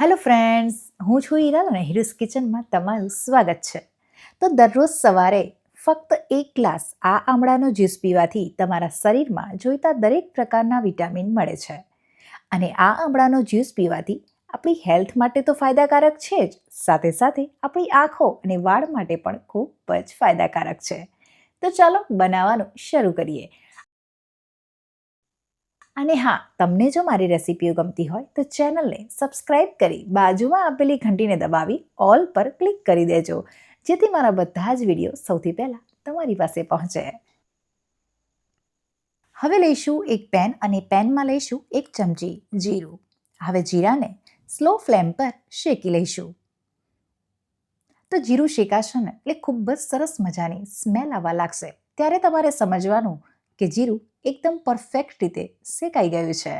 Hello friends, હું છું હિરલ અને હિરુસ કિચનમાં તમારું સ્વાગત છે. તો દરરોજ સવારે ફક્ત એક ગ્લાસ આ આમળાનો જ્યુસ પીવાથી તમારા શરીરમાં જોઈતા દરેક પ્રકારના વિટામિન મળે છે. અને આ આમળાનો જ્યુસ પીવાથી આપણી હેલ્થ માટે તો ફાયદાકારક છે જ, સાથે સાથે આપણી આંખો અને વાળ માટે પણ ખૂબ જ ફાયદાકારક છે. તો ચાલો બનાવવાનું શરૂ કરીએ. અને હા, તમને જો મારી રેસિપીઓ ગમતી હોય તો ચેનલને સબસ્ક્રાઇબ કરી બાજુમાં આપેલી ઘંટીને દબાવી ઓલ પર ક્લિક કરી દેજો. જેથી મારા બધા જ વીડિયો સૌથી પહેલાં તમારી પાસે પહોંચે. હવે લઈશું એક પેન અને પેનમાં લઈશું એક ચમચી જીરું. હવે જીરાને સ્લો ફ્લેમ પર શેકી લઈશું. તો જીરું શેકાશે ને એટલે ખૂબ જ સરસ મજાની સ્મેલ આવવા લાગશે. ત્યારે તમારે સમજવાનું કે જીરું એકદમ પરફેક્ટ રીતે શેકાઈ ગયું છે.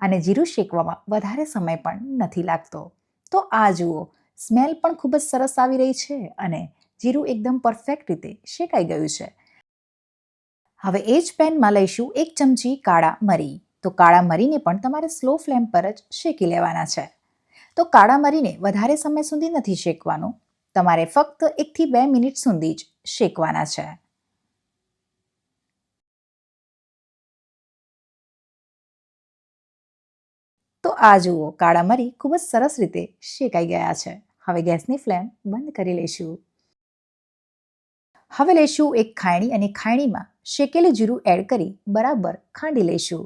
અને જીરું શેકવામાં વધારે સમય પણ નથી લાગતો. તો આ જુઓ સ્મેલ પણ ખૂબ જ સરસ આવી રહી છે અને જીરું એકદમ પરફેક્ટ રીતે શેકાઈ ગયું છે. હવે એ જ પેનમાં લઈશું એક ચમચી કાળા મરી. તો કાળા મરીને પણ તમારે સ્લો ફ્લેમ પર જ શેકી લેવાના છે. તો કાળા મરીને વધારે સમય સુધી નથી શેકવાનું. તમારે ફક્ત એકથી બે મિનિટ સુધી જ શેકવાના છે. આ જુઓ, કાળા મરી ખૂબ જ સરસ રીતે શેકાઈ ગયા છે. હવે ગેસની ફ્લેમ બંધ કરી લઈશું. હવે લઈશું એક ખાયણી અને ખાયણીમાં શેકેલું જીરું એડ કરી બરાબર ખાંડી લઈશું.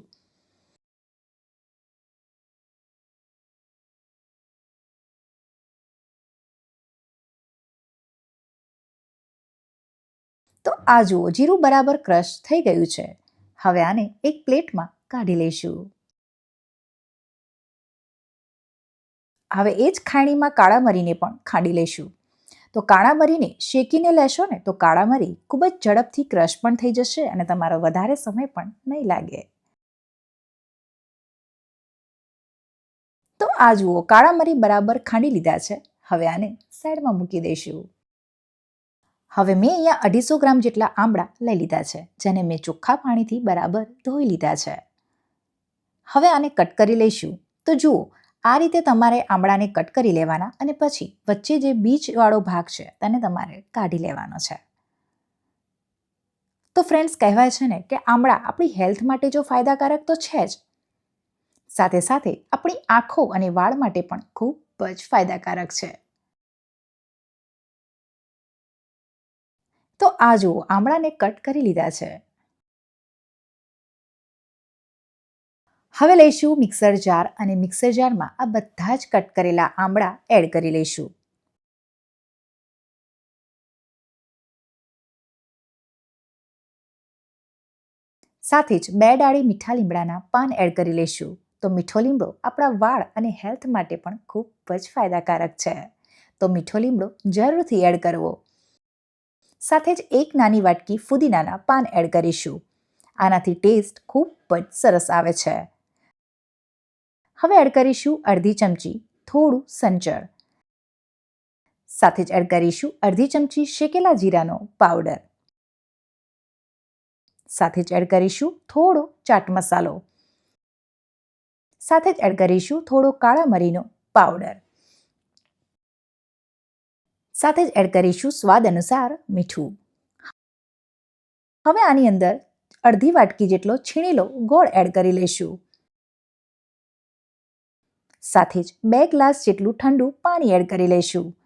તો આ જુઓ, જીરું બરાબર ક્રશ થઈ ગયું છે. હવે આને એક પ્લેટમાં કાઢી લઈશું. હવે એ જ ખાણીમાં કાળા મરીને પણ ખાંડી લઈશું તો કાળા મરીને શેકીને લેશો ને, તો કાળા મરી ખૂબ જ ઝડપથી ક્રશ પણ થઈ જશે અને તમારો વધારે સમય પણ નહીં લાગે. તો આ જુઓ કાળા મરી બરાબર ખાંડી લીધા છે. હવે આને સાઈડમાં મૂકી દઈશું. હવે મેં અહીંયા અઢીસો ગ્રામ જેટલા આંબળા લઈ લીધા છે, જેને મેં ચોખ્ખા પાણીથી બરાબર ધોઈ લીધા છે. હવે આને કટ કરી લઈશું. તો જુઓ આ રીતે તમારે આમળાને કટ કરી લેવાના અને પછી વચ્ચે જે બીજવાળો ભાગ છે તેને તમારે કાઢી લેવાનો છે. તો ફ્રેન્ડ્સ કહેવાય છે ને કે આમળા આપણી હેલ્થ માટે જો ફાયદાકારક તો છે જ. સાથે સાથે આપણી આંખો અને વાળ માટે પણ ખૂબ જ ફાયદાકારક છે. તો આ જુઓ આમળાને કટ કરી લીધા છે. હવે લઈશું મિક્સર જાર અને મિક્સર જારમાં આ બધા જ કટ કરેલા આંબળા એડ કરી લઈશું. સાથે જ બે ડાળી મીઠા લીમડાના પાન એડ કરી લઈશું. તો મીઠો લીમડો આપણા વાળ અને હેલ્થ માટે પણ ખૂબ જ ફાયદાકારક છે. તો મીઠો લીમડો જરૂરથી એડ કરવો. સાથે જ એક નાની વાટકી ફુદીનાના પાન એડ કરીશું. આનાથી ટેસ્ટ ખૂબ જ સરસ આવે છે. હવે એડ કરીશું અડધી ચમચી થોડું સંચળ. સાથે જ એડ કરીશું અડધી ચમચી શેકેલા જીરાનો પાવડર. સાથે જ એડ કરીશું થોડો ચાટ મસાલો. સાથે જ એડ કરીશું થોડો કાળા મરીનો પાવડર. સાથે જ એડ કરીશું સ્વાદ અનુસાર મીઠું. હવે આની અંદર અડધી વાટકી જેટલો છીણેલો ગોળ એડ કરી લઈશું. સાથે જ બે ગ્લાસ જેટલું ઠંડુ પાણી એડ કરી લઈશું.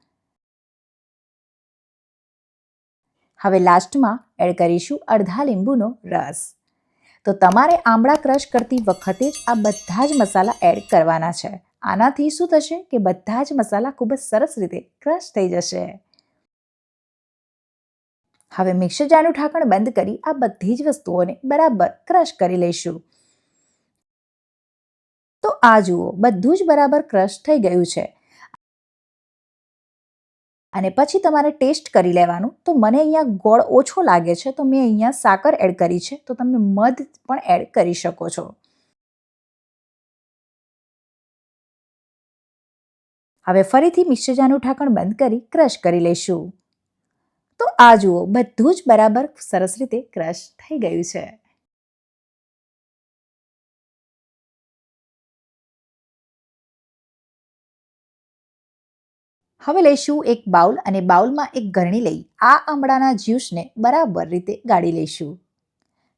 હવે લાસ્ટમાં એડ કરીશું અડધા લીંબુનો રસ. તો તમારે આમળા ક્રશ કરતી વખતે જ આ બધા જ મસાલા એડ કરવાના છે. આનાથી શું થશે કે બધા જ મસાલા ખૂબ જ સરસ રીતે ક્રશ થઈ જશે. હવે મિક્સર જારનું ઢાંકણ બંધ કરી આ બધી જ વસ્તુઓને બરાબર ક્રશ કરી લઈશું. તો આ જુઓ, બધું જ બરાબર ક્રશ થઈ ગયું છે. અને પછી તમારે ટેસ્ટ કરી લેવાનું. તો મને અહીંયા ગોળ ઓછો લાગે છે, તો મેં અહીંયા સાકર એડ કરી છે. તો તમે મધ પણ એડ કરી શકો છો. હવે ફરીથી મિશ્રજાનું ઢાંકણ બંધ કરી ક્રશ કરી લઈશું. તો આ જુઓ, બધું જ બરાબર સરસ રીતે ક્રશ થઈ ગયું છે. હવે લઈશું એક બાઉલ અને બાઉલમાં એક ગરણી લઈ આ આમળાના જ્યુસને બરાબર રીતે ગાળી લઈશું.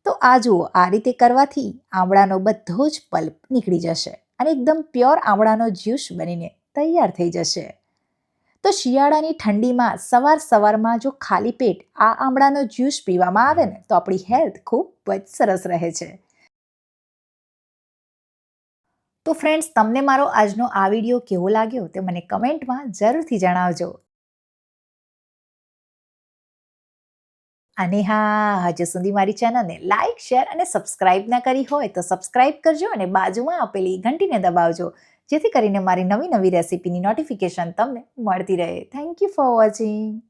તો આ જુઓ, આ રીતે કરવાથી આમળાનો બધો જ પલ્પ નીકળી જશે અને એકદમ પ્યોર આમળાનો જ્યુસ બનીને તૈયાર થઈ જશે. તો શિયાળાની ઠંડીમાં સવાર સવારમાં જો ખાલી પેટ આ આમળાનો જ્યુસ પીવામાં આવે ને, તો આપણી હેલ્થ ખૂબ જ સરસ રહે છે. તો ફ્રેન્ડ્સ તમને મારો આજનો આ વીડિયો કેવો લાગ્યો? તે મને કમેન્ટમાં જરૂરથી જણાવજો. અને હા, હજુ સુધી મારી ચેનલને લાઇક શેર અને સબસ્ક્રાઇબ ના કરી હોય તો સબસ્ક્રાઇબ કરજો અને બાજુમાં આપેલી ઘંટીને દબાવજો. જેથી કરીને મારી નવી નવી રેસિપીની નોટિફિકેશન તમને મળતી રહે. Thank you for watching